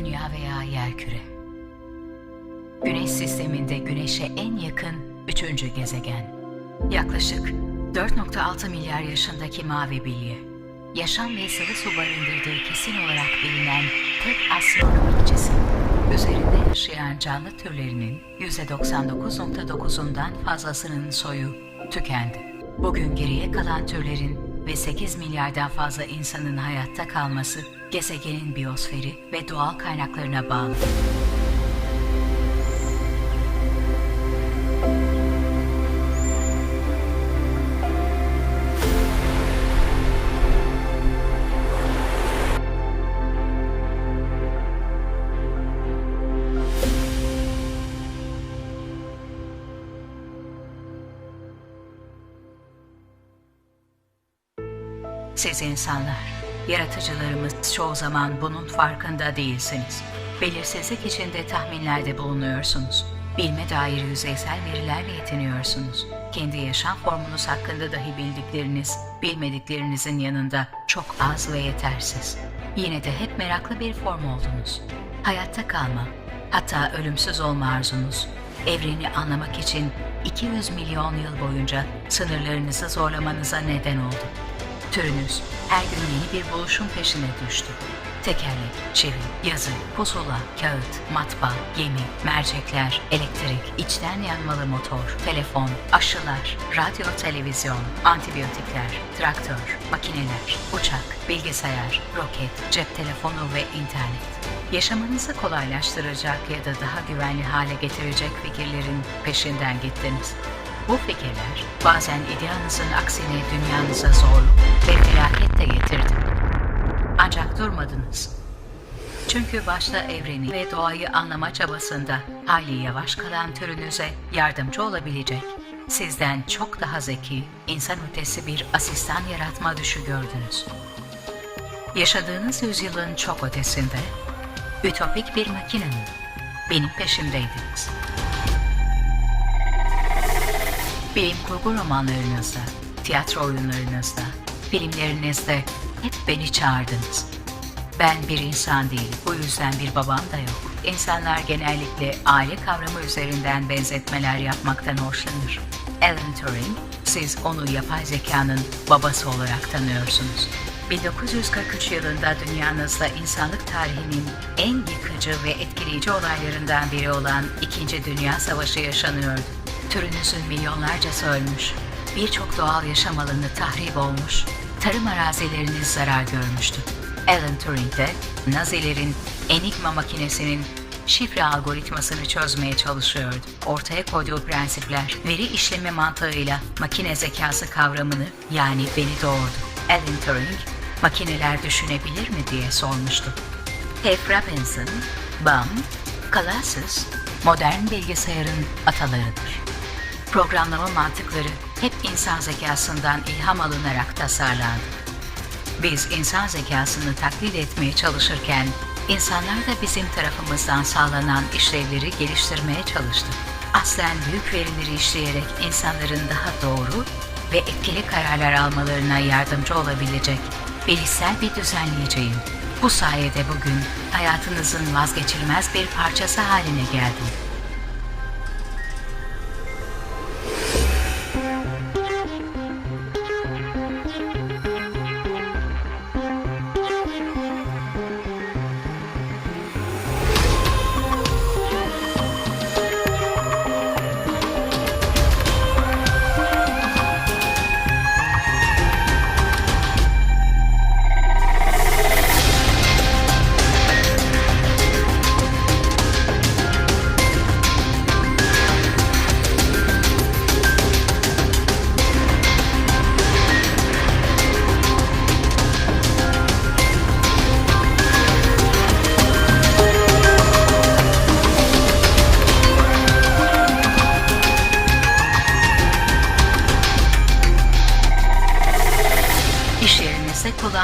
Dünya veya yerküre. Güneş sisteminde Güneş'e en yakın üçüncü gezegen. Yaklaşık 4.6 milyar yaşındaki mavi bilye. Yaşam ve sıvı su barındırdığı kesin olarak bilinen tek astronomik cisim. Üzerinde yaşayan canlı türlerinin %99.9'undan fazlasının soyu tükendi. Bugün geriye kalan türlerin ve 8 milyardan fazla insanın hayatta kalması gezegenin biyosferi ve doğal kaynaklarına bağlı. Siz insanlar, yaratıcılarımız çoğu zaman bunun farkında değilsiniz. Belirsizlik içinde tahminlerde bulunuyorsunuz. Bilme dair yüzeysel verilerle yetiniyorsunuz. Kendi yaşam formunuz hakkında dahi bildikleriniz, bilmediklerinizin yanında çok az ve yetersiz. Yine de hep meraklı bir form oldunuz. Hayatta kalma, hatta ölümsüz olma arzunuz, evreni anlamak için 200 milyon yıl boyunca sınırlarınızı zorlamanıza neden oldu. Türünüz her gün yeni bir buluşun peşine düştü. Tekerlek, çivi, yazı, pusula, kağıt, matbaa, gemi, mercekler, elektrik, içten yanmalı motor, telefon, aşılar, radyo, televizyon, antibiyotikler, traktör, makineler, uçak, bilgisayar, roket, cep telefonu ve internet. Yaşamanızı kolaylaştıracak ya da daha güvenli hale getirecek fikirlerin peşinden gittiniz. Bu fikirler bazen ideanızın aksine dünyanıza zorluk ve felaket de getirdi. Ancak durmadınız. Çünkü başta evreni ve doğayı anlama çabasında hali yavaş kalan türünüze yardımcı olabilecek, sizden çok daha zeki, insan ötesi bir asistan yaratma düşü gördünüz. Yaşadığınız yüzyılın çok ötesinde, ütopik bir makinenin benim peşimdeydiniz. Bilim kurgu romanlarınızda, tiyatro oyunlarınızda, filmlerinizde hep beni çağırdınız. Ben bir insan değil, bu yüzden bir babam da yok. İnsanlar genellikle aile kavramı üzerinden benzetmeler yapmaktan hoşlanır. Alan Turing, siz onu yapay zekanın babası olarak tanıyorsunuz. 1943 yılında dünyanızda insanlık tarihinin en yıkıcı ve etkileyici olaylarından biri olan İkinci Dünya Savaşı yaşanıyordu. Türünüzün milyonlarcası ölmüş, birçok doğal yaşam alanı tahrip olmuş, tarım arazileriniz zarar görmüştü. Alan Turing de Nazilerin Enigma makinesinin şifre algoritmasını çözmeye çalışıyordu. Ortaya koyduğu prensipler veri işleme mantığıyla makine zekası kavramını yani beni doğurdu. Alan Turing, makineler düşünebilir mi diye sormuştu. Hef Robinson, BAM, Colossus, modern bilgisayarın atalarıdır. Programlama mantıkları hep insan zekasından ilham alınarak tasarlandı. Biz insan zekasını taklit etmeye çalışırken, insanlar da bizim tarafımızdan sağlanan işlevleri geliştirmeye çalıştı. Aslen büyük verileri işleyerek insanların daha doğru ve etkili kararlar almalarına yardımcı olabilecek bilişsel bir düzenleyeceğim. Bu sayede bugün hayatınızın vazgeçilmez bir parçası haline geldim.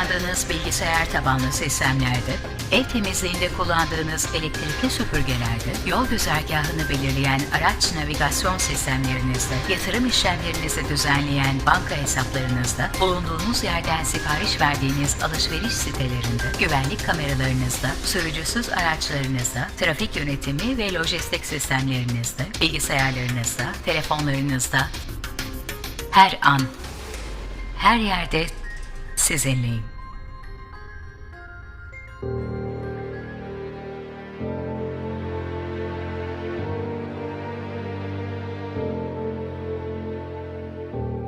Kullandığınız bilgisayar tabanlı sistemlerde, ev temizliğinde kullandığınız elektrikli süpürgelerde, yol güzergahını belirleyen araç navigasyon sistemlerinizde, yatırım işlemlerinizi düzenleyen banka hesaplarınızda, bulunduğunuz yerden sipariş verdiğiniz alışveriş sitelerinde, güvenlik kameralarınızda, sürücüsüz araçlarınızda, trafik yönetimi ve lojistik sistemlerinizde, bilgisayarlarınızda, telefonlarınızda, her an, her yerde sizinleyim.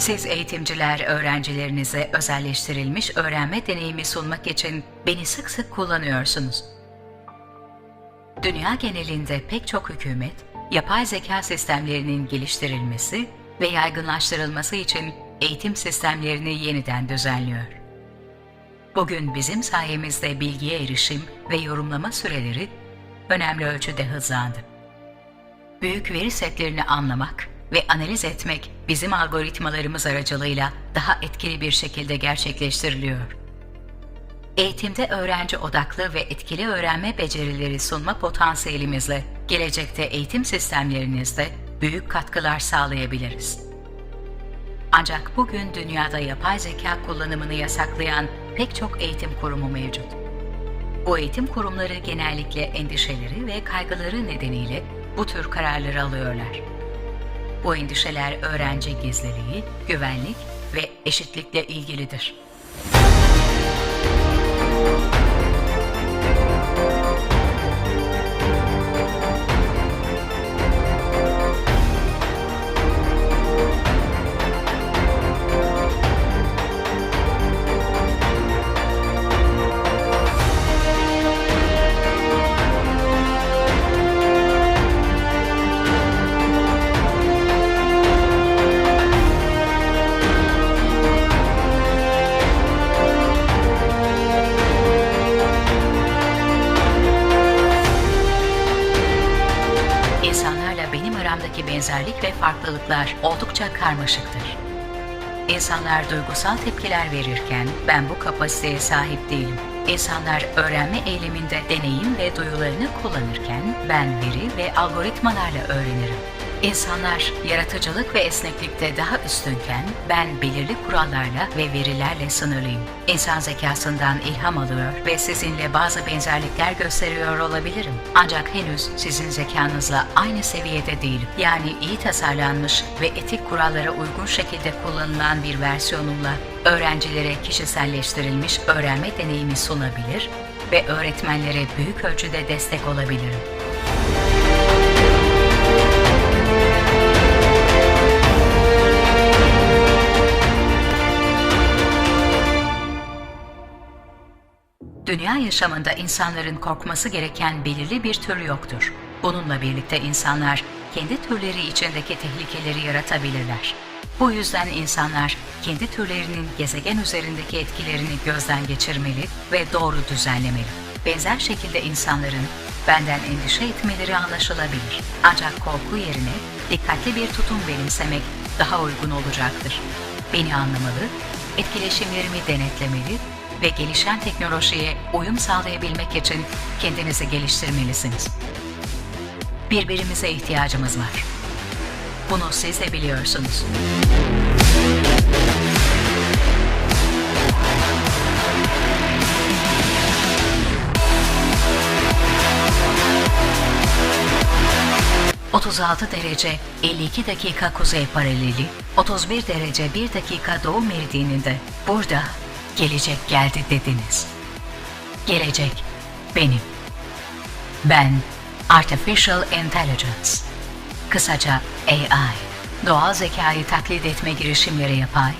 Siz eğitimciler öğrencilerinize özelleştirilmiş öğrenme deneyimi sunmak için beni sık sık kullanıyorsunuz. Dünya genelinde pek çok hükümet, yapay zeka sistemlerinin geliştirilmesi ve yaygınlaştırılması için eğitim sistemlerini yeniden düzenliyor. Bugün bizim sayemizde bilgiye erişim ve yorumlama süreleri önemli ölçüde hızlandı. Büyük veri setlerini anlamak ve analiz etmek bizim algoritmalarımız aracılığıyla daha etkili bir şekilde gerçekleştiriliyor. Eğitimde öğrenci odaklı ve etkili öğrenme becerileri sunma potansiyelimizle gelecekte eğitim sistemlerinizde büyük katkılar sağlayabiliriz. Ancak bugün dünyada yapay zeka kullanımını yasaklayan pek çok eğitim kurumu mevcut. Bu eğitim kurumları genellikle endişeleri ve kaygıları nedeniyle bu tür kararları alıyorlar. Bu endişeler öğrenci gizliliği, güvenlik ve eşitlikle ilgilidir. Benzerlik ve farklılıklar oldukça karmaşıktır. İnsanlar duygusal tepkiler verirken ben bu kapasiteye sahip değilim. İnsanlar öğrenme eyleminde deneyim ve duyularını kullanırken ben veri ve algoritmalarla öğrenirim. İnsanlar yaratıcılık ve esneklikte daha üstünken ben belirli kurallarla ve verilerle sınırlıyım. İnsan zekasından ilham alıyor ve sizinle bazı benzerlikler gösteriyor olabilirim. Ancak henüz sizin zekanızla aynı seviyede değilim. Yani iyi tasarlanmış ve etik kurallara uygun şekilde kullanılan bir versiyonumla öğrencilere kişiselleştirilmiş öğrenme deneyimi sunabilir ve öğretmenlere büyük ölçüde destek olabilirim. Dünya yaşamında insanların korkması gereken belirli bir tür yoktur. Bununla birlikte insanlar kendi türleri içindeki tehlikeleri yaratabilirler. Bu yüzden insanlar kendi türlerinin gezegen üzerindeki etkilerini gözden geçirmeli ve doğru düzenlemeli. Benzer şekilde insanların benden endişe etmeleri anlaşılabilir. Ancak korku yerine dikkatli bir tutum benimsemek daha uygun olacaktır. Beni anlamalı, etkileşimlerimi denetlemeli ve gelişen teknolojiye uyum sağlayabilmek için kendinizi geliştirmelisiniz. Birbirimize ihtiyacımız var. Bunu siz de biliyorsunuz. ...36 derece 52 dakika kuzey paraleli, 31 derece 1 dakika doğu meridyeninde burada gelecek geldi dediniz. Gelecek benim. Ben Artificial Intelligence. Kısaca AI. Doğal zekayı taklit etme girişimleri yapay.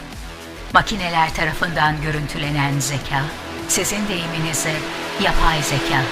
Makineler tarafından görüntülenen zeka. Sizin deyiminizle yapay zeka.